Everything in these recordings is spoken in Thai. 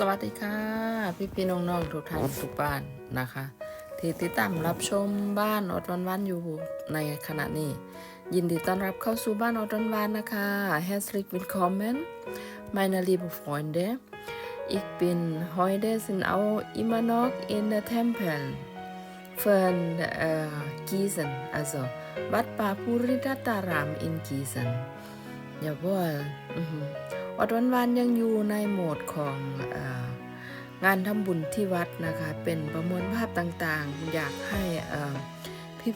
สวัสดีค่ะ พี่พี่ๆน้องๆทุกท่านทุกบ้านนะคะ ที่ติดตามรับชมบ้านอดวันวันๆอยู่ในขณะนี้ ยินดีต้อนรับเข้าสู่บ้านอดวันวันๆนะคะ Herzlich willkommen meine liebe Freunde ich bin heute sind auch immer noch in der Tempel von äh, Gießen also Bad Papuritaram in Gießen jawohl mhm. อดวันวันยังอยู่ในโหมดขององานทำบุญที่วัดนะคะ เป็นประมวลภาพต่างๆ อยากให้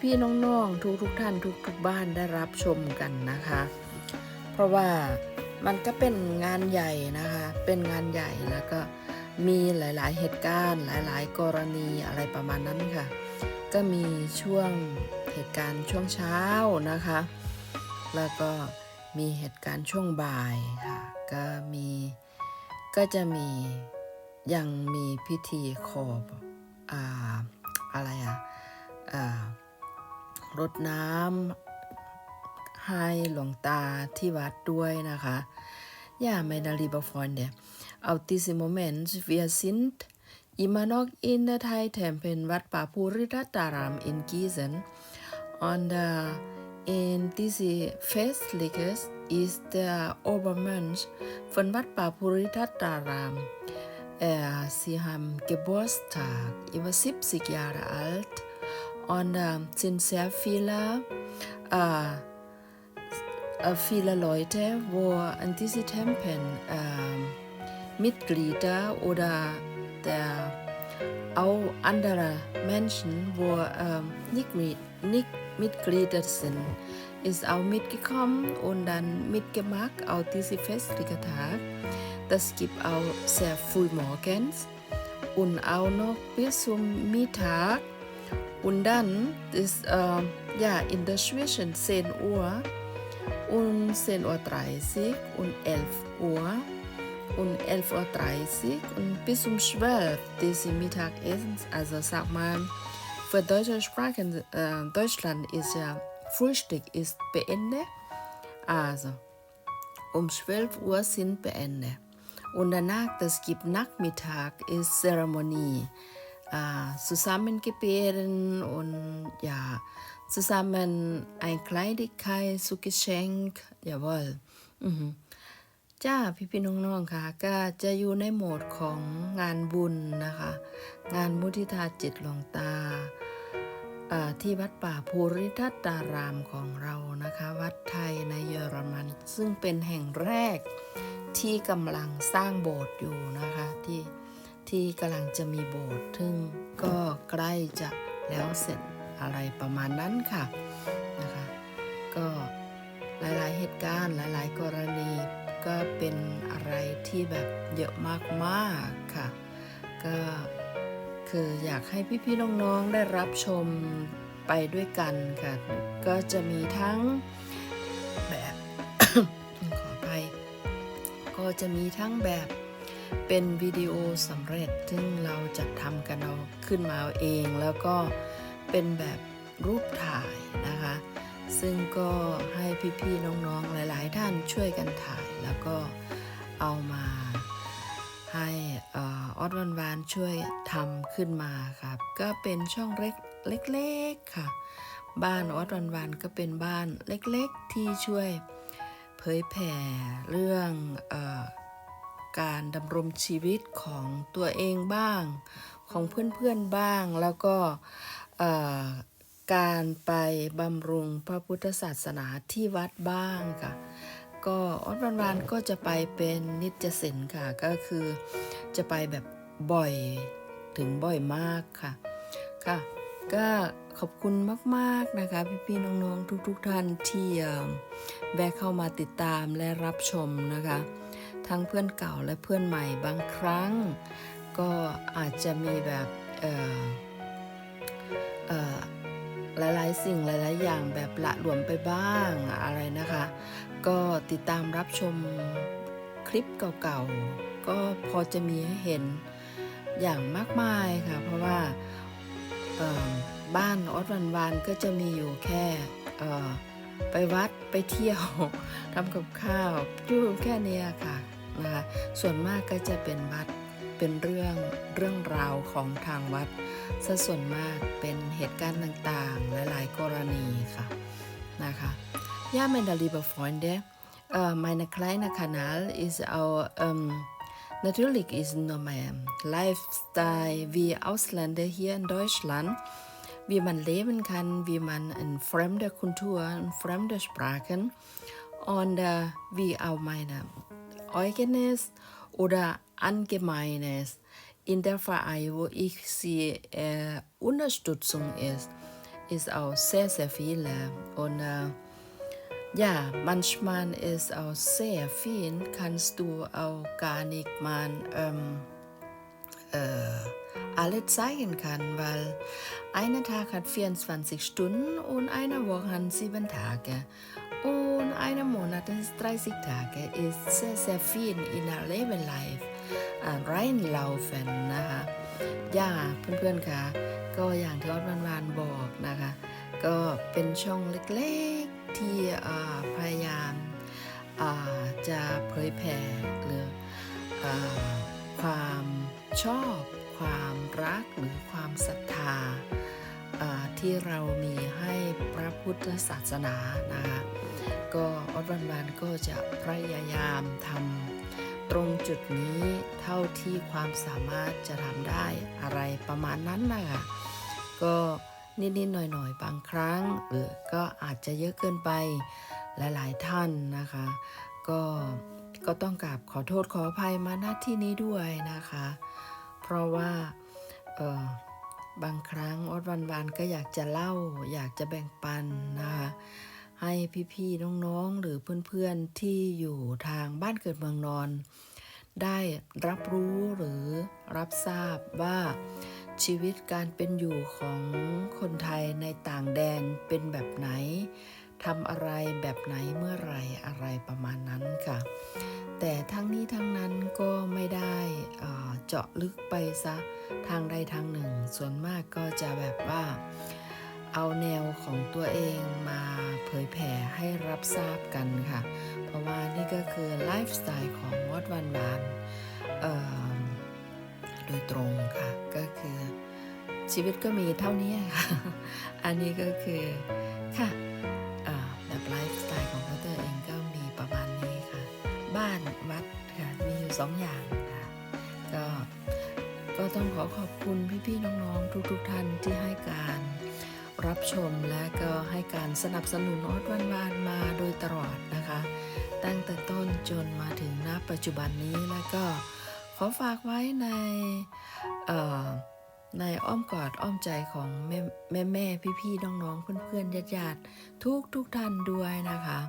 พี่ๆน้องๆ ทุกๆท่านทุกๆบ้านได้รับชมกันนะคะ เพราะว่ามันก็เป็นงานใหญ่นะคะ เป็นงานใหญ่แล้วก็มีหลายๆเหตุการณ์ หลายๆ กรณีอะไรประมาณนั้นค่ะ ก็มีช่วงเหตุการณ์ช่วงเช้านะคะ แล้วก็มีเหตุการณ์ช่วงบ่ายค่ะ ก็มี ก็จะมียังมีพิธีขอบอ่าอะไรอะอ่ารดน้ำให้หลวงตาที่วัดด้วยนะคะอย่าไม่นาลีบฟอนเดเอาติสิโมเมนต์เวียซินต์อิมานอกอินเดไทยแถมเป็นวัดป่าภูริรัตารามอินกีเซน on the in this festliches ist der Obermönch von Wat Papuritaram. Äh, sie haben Geburtstag, über 70 Jahre alt und äh, sind sehr viele äh, äh, viele Leute, wo an diese Tempeln äh, Mitglieder oder der auch andere Menschen, wo äh, nicht, nicht Mitglieder sind, ist auch mitgekommen und dann mitgemacht auf diese festliche Tag. Das gibt auch sehr früh morgens und auch noch bis zum Mittag. Und dann ist äh, ja in der zwischen 10 Uhr und 10.30 Uhr und 11 Uhr und 11.30 Uhr und bis um 12 diese Mittagessen. Also sag mal, für deutsche Sprachen, äh, Deutschland ist ja Frühstück ist beendet. Also um 12 Uhr sind beendet. Und danach, das gibt Nachmittag, ist Zeremonie. Äh, zusammengebeten und ja, zusammen ein Kleinigkeit zu Geschenk, jawohl. อือหือจ้าพี่พี่ๆน้องๆค่ะ ก็จะอยู่ในโหมดของงานบุญนะคะ งานมุทิตาจิตหลวงตาอ่า ที่วัดป่าภูริทัตตารามของเรานะคะ วัดไทยในเยอรมัน ซึ่งเป็นแห่งแรกที่กำลังสร้างโบสถ์อยู่นะคะ ที่ที่กำลังจะมีโบสถ์ซึ่งก็ใกล้จะแล้วเสร็จอะไรประมาณนั้นค่ะนะคะ ก็หลายๆเหตุการณ์หลายๆ กรณีก็เป็นอะไรที่แบบเยอะมากๆค่ะ ก็ คืออยากให้พี่ๆน้องๆได้รับชมไปด้วยกันค่ะ ก็จะมีทั้งแบบขออภัยก็จะมีทั้งแบบเป็นวิดีโอสำเร็จ ซึ่งเราจะทำกันเอาขึ้นมาเอง แล้วก็เป็นแบบรูปถ่ายนะคะ ซึ่งก็ให้พี่ๆน้องๆหลาย ๆ ท่านช่วยกันถ่ายแล้วก็เอามา ให้ออดวันวานช่วยทำขึ้นมาครับ ก็เป็นช่องเล็กเล็กๆค่ะ บ้านออดวันวานก็เป็นบ้านเล็กๆ ที่ช่วยเผยแผ่เรื่องอการดำรงชีวิตของตัวเองบ้าง ของเพื่อนๆบ้าง แล้วก็การไปบำรุงพระพุทธศาสนาที่วัดบ้างค่ะ ก็ออดวันๆก็จะไปเป็นนิจศิลป์ค่ะ ก็คือจะไปแบบบ่อยถึงบ่อยมากค่ะ ค่ะ ก็ขอบคุณมาก ๆ นะคะ พี่ๆน้องๆ ทุก ๆ ท่านที่แวะเข้ามาติดตามและรับชมนะคะ ทั้งเพื่อนเก่าและเพื่อนใหม่บางครั้ง ก็อาจจะมีแบบหลาย ๆ สิ่งหลาย ๆ อย่างแบบละหลวมไปบ้างอะไรนะคะ ก็ติดตามรับชมคลิปเก่าๆ ก็พอจะมีให้เห็นอย่างมากมายค่ะ เพราะว่าบ้านออดวันวานๆก็จะมีอยู่แค่ไปวัดไปเที่ยวทำกับข้าวอยู่แค่นี้ค่ะนะคะส่วนมากก็จะเป็นวัดเป็นเรื่องเรื่องราวของทางวัดซะส่วนมากเป็นเหตุการณ์ต่างๆ หลายๆกรณีค่ะนะคะ Ja, meine liebe Freunde, äh, meine kleine Kanal ist auch, ähm, natürlich ist nur mein Lifestyle wie Ausländer hier in Deutschland, wie man leben kann, wie man in fremde Kultur, in fremde Sprachen und äh, wie auch meine eigenes oder allgemeines in der Verein, wo ich sie äh, Unterstützung ist, ist auch sehr, sehr viele und äh, ja, manchmal ist auch sehr viel, kannst du auch gar nicht mal ähm, äh, alle zeigen kann, weil ein Tag hat 24 Stunden und eine Woche hat 7 Tage und ein Monat ist 30 Tage, ist sehr, sehr viel in der Leben life äh, reinlaufen นะคะ ย่าเพื่อนๆค่ะ ก็อย่างที่ออดวันวานบอกนะคะ ก็เป็นช่องเล็กๆ ที่พยายามจะเผยแผ่หรืออความชอบความรักหรือความศรัทธาที่เรามีให้พระพุทธศาสนานะคะก็ออดวันวานก็จะพยายามทำตรงจุดนี้เท่าที่ความสามารถจะทำได้อะไรประมาณนั้นนะคะก็ นิดๆหน่อยๆ บางครั้งหรือก็อาจจะเยอะเกินไปหลายๆท่านนะคะ ก็ก็ต้องกราบขอโทษขออภัยมาณที่นี้ด้วยนะคะ เพราะว่าเออบางครั้งอดวันๆก็อยากจะเล่า อยากจะแบ่งปันนะคะให้พี่ๆน้องๆหรือเพื่อนๆที่อยู่ทางบ้านเกิดเมืองนอน ได้รับรู้หรือรับทราบว่า ชีวิตการเป็นอยู่ของคนไทยในต่างแดนเป็นแบบไหนทำอะไรแบบไหนเมื่อไรอะไรประมาณนั้นค่ะ แต่ทั้งนี้ทั้งนั้นก็ไม่ได้เจาะลึกไปซะทางใดทางหนึ่ง ส่วนมากก็จะแบบว่า เอาแนวของตัวเองมาเผยแผ่ให้รับทราบกันค่ะ เพราะว่านี่ก็คือไลฟ์สไตล์ของวอดวันวาน โดยตรงค่ะ ก็คือชีวิตก็มีเท่านี้ค่ะ อันนี้ก็คือค่ะแบบไลฟ์สไตล์ของเขาตัวเองก็มีประมาณนี้ค่ะ บ้านวัดค่ะมีอยู่สองอย่างค่ะ ก็ก็ต้องขอขอบคุณพี่ๆน้องๆ ทุกๆท่านที่ให้การรับชมและก็ให้การสนับสนุนออดวันวานมาโดยตลอดนะคะ ตั้งแต่ต้นจนมาถึงณปัจจุบันนี้แล้วก็ ขอฝากไว้ในในอ้อมกอดอ้อมใจของแม่แม่แม่พี่พี่ๆน้องๆเพื่อนๆญาติญาติทุกทุกท่านด้วยนะคะ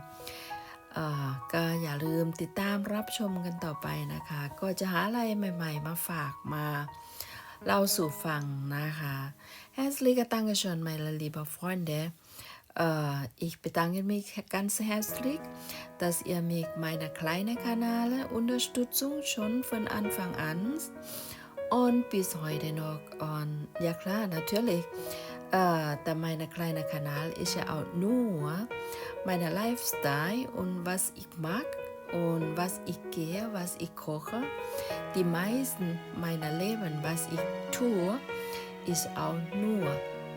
ก็อย่าลืมติดตามรับชมกันต่อไปนะคะ ก็จะหาอะไรใหม่ๆ มาฝากมาเล่าสู่ฟังนะคะ Herzliche Dankeschön, meine lieben Freunde. Äh, ich bedanke mich ganz herzlich, dass ihr mich meine kleine Kanäle Unterstützung schon von Anfang an und bis heute noch. Und ja klar, natürlich. Äh, da meine kleine Kanal ist ja auch nur meine Lifestyle und was ich mag und was ich gehe, was ich koche. Die meisten meiner Leben, was ich tue, ist auch nur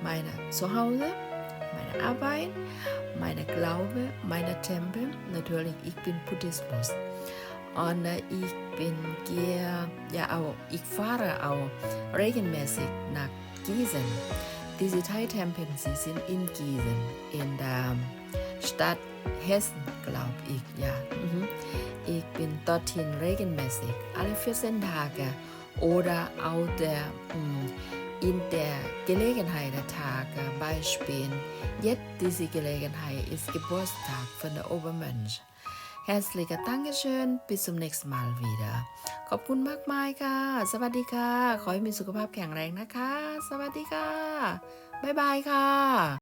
meine Zuhause, meine Arbeit, meine Glaube, meine Tempel. Natürlich, ich bin Buddhismus. Und äh, ich bin gehe, ja auch, ich fahre auch regelmäßig nach Gießen. Diese drei Tempel, sie sind in Gießen, in der Stadt Hessen, glaube ich, ja. Mhm. Ich bin dorthin regelmäßig, alle 14 Tage oder auch der, mh, in der Gelegenheit Tage, Beispiel, jetzt diese Gelegenheit ist Geburtstag von der Obermensch Herzliche Dankeschön, bis zum nächsten Mal wieder ขอบคุณมากมายค่ะ สวัสดีค่ะ ขอให้มีสุขภาพแข็งแรงนะคะ สวัสดีค่ะ บ๊ายบายค่ะ